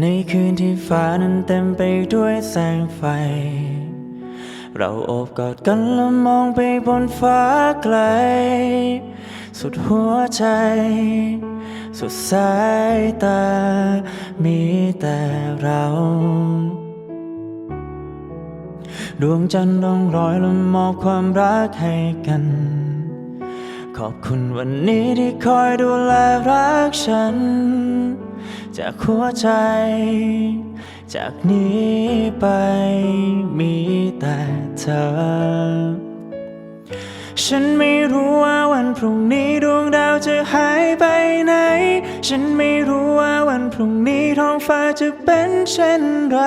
ในคืนที่ฟ้านั้นเต็มไปด้วยแสงไฟ เราโอบกอดกันและมองไปบนฟ้าไกล สุดหัวใจ สุดสายตา มีแต่เราดวงจันทร์ร่องรอยและมอบความรักให้กัน ขอบคุณวันนี้ที่คอยดูแลรักฉัน จากหัวใจ จากนี้ไปมีแต่เธอ ฉันไม่รู้ว่าวันพรุ่งนี้ดวงดาวจะหายไปไหน ฉันไม่รู้ว่าวันพรุ่งนี้ท้องฟ้าจะเป็นเช่นไร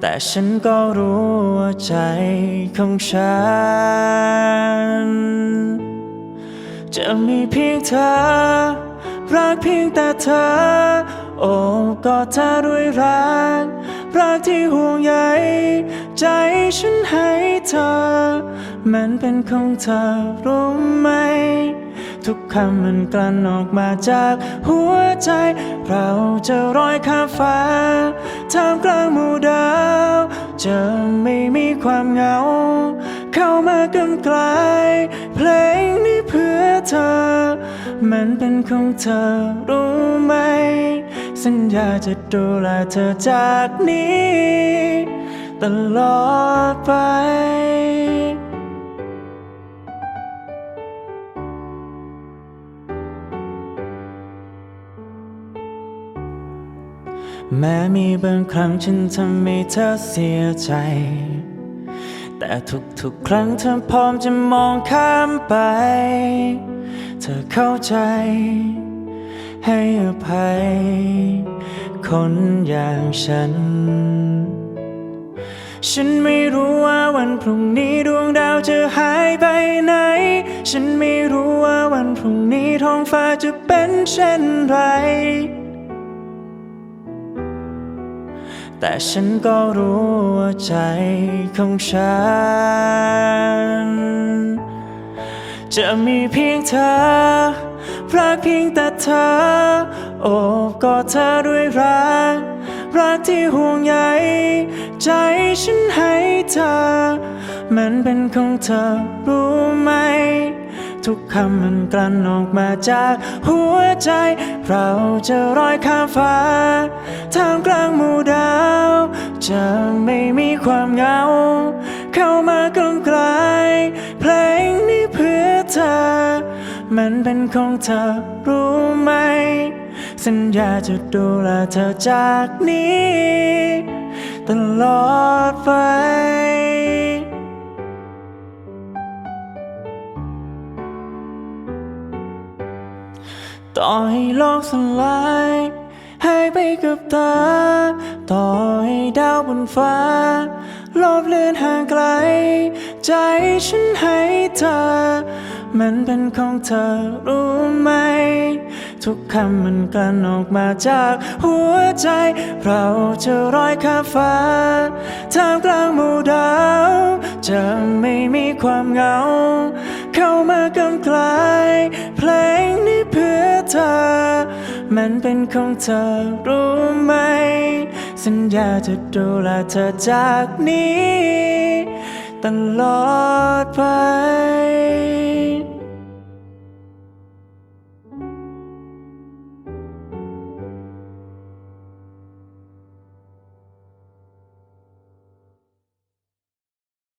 แต่ฉันก็รู้ว่าใจของฉัน จะมีเพียงเธอ รักเพียงแต่เธอ โอ้กอดเธอด้วยรัก รักที่ห่วงใยใจฉันให้เธอ มันเป็นของเธอรู้ไหม ทุกคำมันกลั่นออกมาจากหัวใจ เราจะร้อยข้ามฟ้าท่ามกลางหมู่ดาว จะไม่มีความเหงา เข้ามากำกลายเพลงนี้เพื่อ เธอ มันเป็นของเธอรู้ไหม สัญญาจะดูแลเธอจากนี้ ตลอดไปแม้มีบางครั้งฉันทำให้เธอเสียใจ แต่ทุกๆครั้งเธอพร้อมจะมองข้ามไป เธอเข้าใจ ให้อภัย คนอย่างฉัน ฉันไม่รู้ว่าวันพรุ่งนี้ดวงดาวจะหายไปไหน ฉันไม่รู้ว่าวันพรุ่งนี้ท้องฟ้าจะเป็นเช่นไรแต่ฉันก็รู้ว่าใจของฉัน จะมีเพียงเธอรักเพียงแต่เธอ โอบกอดเธอด้วยรัก รักที่ห่วงใยใจฉันให้เธอ มันเป็นของเธอรู้ไหม ทุกคำมันกลั่นออกมาจากหัวใจ เราจะรอยข้ามฟ้าท่ามกลางหมู่ดาว จะไม่มีความเหงา เข้ามากลางไกลเพลง ธอ มันเป็นของเธอรู้ไหม สัญญาจะดูแลเธอจากนี้ ตลอดไปต่อให้โลกสลายหายไปกับตา ต่อให้ดาวบนฟ้า ลบเลือนห่างไกล ใจฉันให้เธอ มันเป็นของเธอรู้ไหม ทุกคำมันกลั่นออกมาจากหัวใจ เราจะร้อยข้าฟ้าท่ามกลางหมู่ดาว จะไม่มีความเหงา เข้ามากำกลายเพลงนี้เพื่อเธอ มันเป็นของเธอรู้ไหม สัญญาจะดูแลเธอจากนี้ ตลอดไป